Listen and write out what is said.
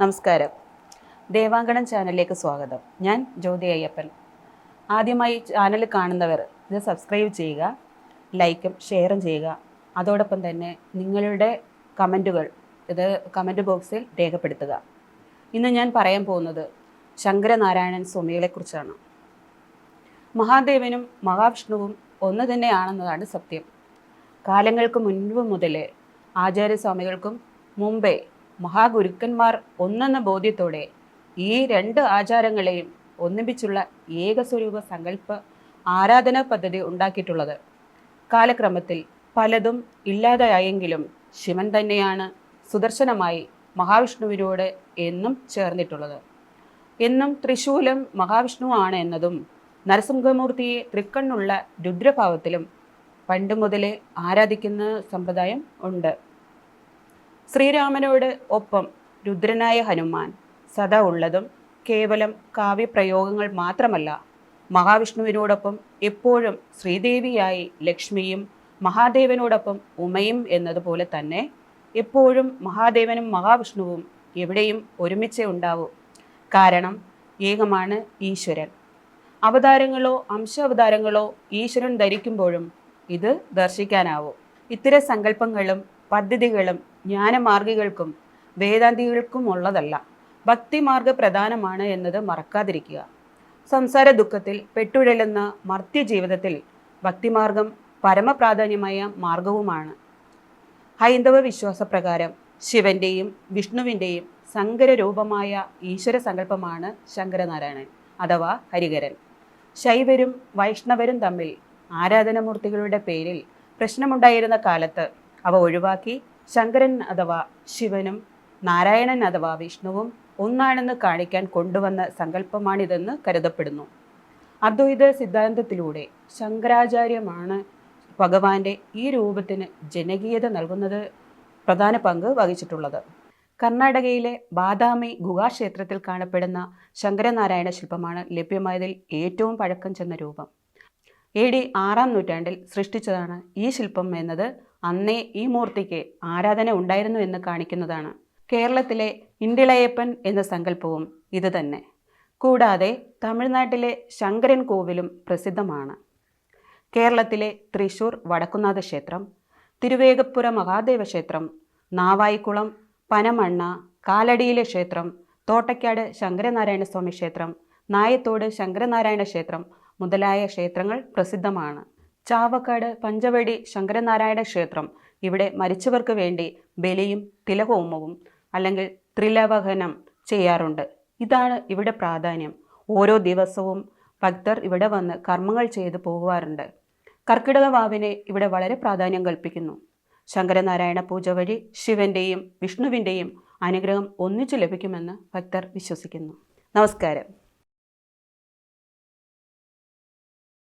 നമസ്കാരം. ദേവാങ്കണം ചാനലിലേക്ക് സ്വാഗതം. ഞാൻ ജ്യോതി അയ്യപ്പൻ. ആദ്യമായി ചാനൽ കാണുന്നവർ ഇത് സബ്സ്ക്രൈബ് ചെയ്യുക ലൈക്കും ഷെയറും ചെയ്യുക. അതോടൊപ്പം തന്നെ നിങ്ങളുടെ കമന്റുകൾ ഇത് കമന്റ് ബോക്സിൽ രേഖപ്പെടുത്തുക. ഇന്ന് ഞാൻ പറയാൻ പോകുന്നത് ശങ്കരനാരായണൻ സ്വാമികളെക്കുറിച്ചാണ്. മഹാദേവനും മഹാവിഷ്ണുവും ഒന്ന് തന്നെയാണെന്നതാണ് സത്യം. കാലങ്ങൾക്ക് മുൻപ് മുതലേ ആചാര്യസ്വാമികൾക്കും മുമ്പേ മഹാഗുരുക്കന്മാർ ഒന്നെന്ന ബോധ്യത്തോടെ ഈ രണ്ട് ആചാരങ്ങളെയും ഒന്നിപ്പിച്ചുള്ള ഏകസ്വരൂപ സങ്കല്പ ആരാധനാ പദ്ധതി ഉണ്ടാക്കിയിട്ടുള്ളത്. കാലക്രമത്തിൽ പലതും ഇല്ലാതായെങ്കിലും ശിവൻ തന്നെയാണ് സുദർശനമായി മഹാവിഷ്ണുവിനോട് എന്നും ചേർന്നിട്ടുള്ളത്. എന്നും തൃശൂലം മഹാവിഷ്ണുവാണ് എന്നതും നരസിംഹമൂർത്തിയെ തൃക്കണ്ണുള്ള രുദ്രഭാവത്തിലും പണ്ട് മുതലേ ആരാധിക്കുന്ന സമ്പ്രദായം ഉണ്ട്. ശ്രീരാമനോട് ഒപ്പം രുദ്രനായ ഹനുമാൻ സദാ ഉള്ളതും കേവലം കാവ്യപ്രയോഗങ്ങൾ മാത്രമല്ല. മഹാവിഷ്ണുവിനോടൊപ്പം എപ്പോഴും ശ്രീദേവിയായി ലക്ഷ്മിയും മഹാദേവനോടൊപ്പം ഉമയും എന്നതുപോലെ തന്നെ എപ്പോഴും മഹാദേവനും മഹാവിഷ്ണുവും എവിടെയും ഒരുമിച്ചേ ഉണ്ടാവൂ. കാരണം ഏകമാണ് ഈശ്വരൻ. അവതാരങ്ങളോ അംശാവതാരങ്ങളോ ഈശ്വരൻ ധരിക്കുമ്പോഴും ഇത് ദർശിക്കാനാവും. ഇത്തരം സങ്കല്പങ്ങളും പദ്ധതികളും ജ്ഞാനമാർഗികൾക്കും വേദാന്തികൾക്കും ഉള്ളതല്ല. ഭക്തിമാർഗ പ്രധാനമാണ് എന്നത് മറക്കാതിരിക്കുക. സംസാര ദുഃഖത്തിൽ പെട്ടുഴലുന്ന മർത്യ ജീവിതത്തിൽ ഭക്തിമാർഗം പരമപ്രാധാന്യമായ മാർഗവുമാണ്. ഹൈന്ദവ വിശ്വാസപ്രകാരം ശിവന്റെയും വിഷ്ണുവിന്റെയും സങ്കരരൂപമായ ഈശ്വര സങ്കല്പമാണ് ശങ്കരനാരായണൻ അഥവാ ഹരികരൻ ശൈവരും വൈഷ്ണവരും തമ്മിൽ ആരാധനമൂർത്തികളുടെ പേരിൽ പ്രശ്നമുണ്ടായിരുന്ന കാലത്ത് അവ ഒഴിവാക്കി ശങ്കരൻ അഥവാ ശിവനും നാരായണൻ അഥവാ വിഷ്ണുവും ഒന്നാണെന്ന് കാണിക്കാൻ കൊണ്ടുവന്ന സങ്കല്പമാണിതെന്ന് കരുതപ്പെടുന്നു. അദ്വൈത സിദ്ധാന്തത്തിലൂടെ ശങ്കരാചാര്യമാണ് ഭഗവാന്റെ ഈ രൂപത്തിന് ജനകീയത നൽകുന്നത് പ്രധാന പങ്ക് വഹിച്ചിട്ടുള്ളത്. കർണാടകയിലെ ബാദാമി ഗുഹാക്ഷേത്രത്തിൽ കാണപ്പെടുന്ന ശങ്കരനാരായണ ശില്പമാണ് ലഭ്യമായതിൽ ഏറ്റവും പഴക്കം ചെന്ന രൂപം. എ ഡി ആറാം നൂറ്റാണ്ടിൽ സൃഷ്ടിച്ചതാണ് ഈ ശില്പം എന്നത്. അന്നേ ഈ മൂർത്തിക്ക് ആരാധന ഉണ്ടായിരുന്നു എന്ന് കാണിക്കുന്നതാണ്. കേരളത്തിലെ ഇണ്ടിളയപ്പൻ എന്ന സങ്കല്പവും ഇത് തന്നെ. കൂടാതെ തമിഴ്നാട്ടിലെ ശങ്കരൻ കോവിലും പ്രസിദ്ധമാണ്. കേരളത്തിലെ തൃശൂർ വടക്കുന്നാഥ ക്ഷേത്രം തിരുവേഗപ്പുര മഹാദേവ ക്ഷേത്രം നാവായിക്കുളം പനമണ്ണ കാലടിയിലെ ക്ഷേത്രം തോട്ടയ്ക്കാട് ശങ്കരനാരായണ സ്വാമി ക്ഷേത്രം നായത്തോട് ശങ്കരനാരായണ ക്ഷേത്രം മുതലായ ക്ഷേത്രങ്ങൾ പ്രസിദ്ധമാണ്. ചാവക്കാട് പഞ്ചവടി ശങ്കരനാരായണ ക്ഷേത്രം ഇവിടെ മരിച്ചവർക്ക് വേണ്ടി ബലിയും തിലഹോമവും അല്ലെങ്കിൽ ത്രിലവഹനം ചെയ്യാറുണ്ട്. ഇതാണ് ഇവിടെ പ്രാധാന്യം. ഓരോ ദിവസവും ഭക്തർ ഇവിടെ വന്ന് കർമ്മങ്ങൾ ചെയ്തു പോകുവാറുണ്ട്. കർക്കിടക വാവിനെ ഇവിടെ വളരെ പ്രാധാന്യം കൽപ്പിക്കുന്നു. ശങ്കരനാരായണ പൂജ വഴി ശിവന്റെയും വിഷ്ണുവിന്റെയും അനുഗ്രഹം ഒന്നിച്ചു ലഭിക്കുമെന്ന് ഭക്തർ വിശ്വസിക്കുന്നു. നമസ്കാരം.